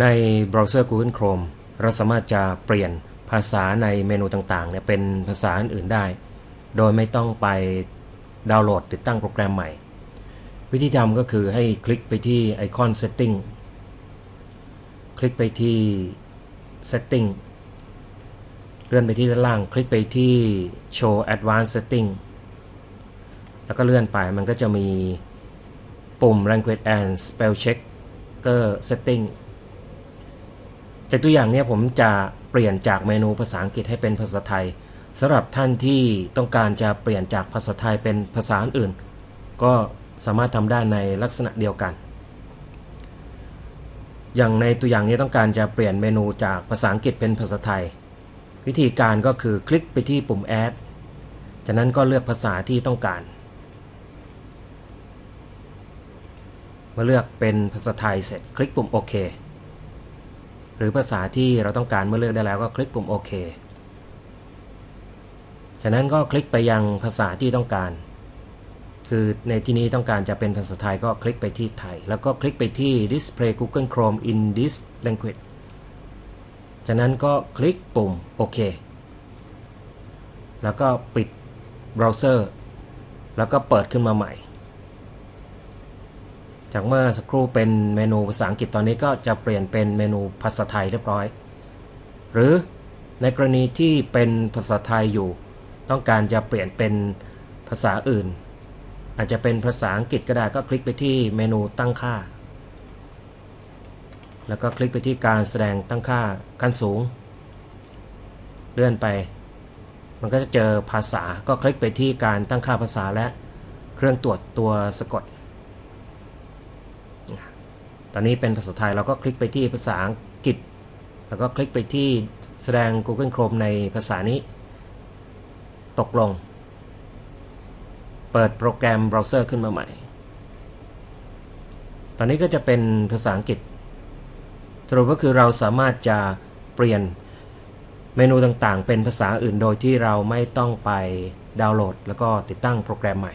ในเบราว์เซอร์ Google Chrome เราสามารถจะเปลี่ยนภาษาในเมนูต่างๆเนี่ยเป็นภาษาอื่นๆได้ โดยไม่ต้องไปดาวน์โหลดติดตั้งโปรแกรมใหม่ วิธีทำก็คือให้คลิกไปที่ไอคอน Setting คลิกไปที่ Setting เลื่อนไปที่ด้านล่าง คลิกไปที่ Show Advanced Setting แล้วก็เลื่อนไปมันก็จะมีปุ่ม Language and Spell Checker Setting จากตัวอย่างนี้ผมจะเปลี่ยนจากเมนูภาษาอังกฤษให้เป็นภาษาไทยสำหรับท่านที่ต้องการจะเปลี่ยนจากภาษาไทยเป็นภาษาอื่น ก็สามารถทำได้ในลักษณะเดียวกัน อย่างในตัวอย่างนี้ต้องการจะเปลี่ยนเมนูจากภาษาอังกฤษเป็นภาษาไทย วิธีการก็คือคลิกไปที่ปุ่ม add จากนั้นก็เลือกภาษาที่ต้องการ เมื่อเลือกเป็นภาษาไทยเสร็จคลิกปุ่มโอเคหรือภาษาที่เราต้องการเมื่อเลือกได้แล้วก็คลิกปุ่มโอเคจากนั้นก็คลิกไปยังภาษาที่ต้องการ คือในที่นี้ต้องการจะเป็นภาษาไทยก็คลิกไปที่ไทย แล้วก็คลิกไปที่ display Google Chrome in this language จากนั้นก็คลิกปุ่มโอเค แล้วก็ปิดเบราว์เซอร์ แล้วก็เปิดขึ้นมาใหม่ จากเมื่อสักครู่เป็นเมนูภาษาอังกฤษตอนนี้ก็จะเปลี่ยนเป็นเมนูภาษาไทยเรียบร้อย หรือในกรณีที่เป็นภาษาไทยอยู่ ต้องการจะเปลี่ยนเป็นภาษาอื่น อาจจะเป็นภาษาอังกฤษก็ได้ก็คลิกไปที่เมนูตั้งค่า แล้วก็คลิกไปที่การแสดงตั้งค่าขั้นสูง เลื่อนไป มันก็จะเจอภาษาก็คลิกไปที่การตั้งค่าภาษาและเครื่องตรวจตัวสะกด ตอนนี้เป็นภาษาไทยเราก็คลิกไปที่ภาษาอังกฤษ แล้วก็คลิกไปที่แสดง Google Chrome ในภาษานี้ ตกลง เปิดโปรแกรมเบราว์เซอร์ขึ้นมาใหม่ ตอนนี้ก็จะเป็นภาษาอังกฤษ สรุปก็คือเราสามารถจะเปลี่ยนเมนูต่างๆ เป็นภาษาอื่นโดยที่เราไม่ต้องไปดาวน์โหลด แล้วก็ติดตั้งโปรแกรมใหม่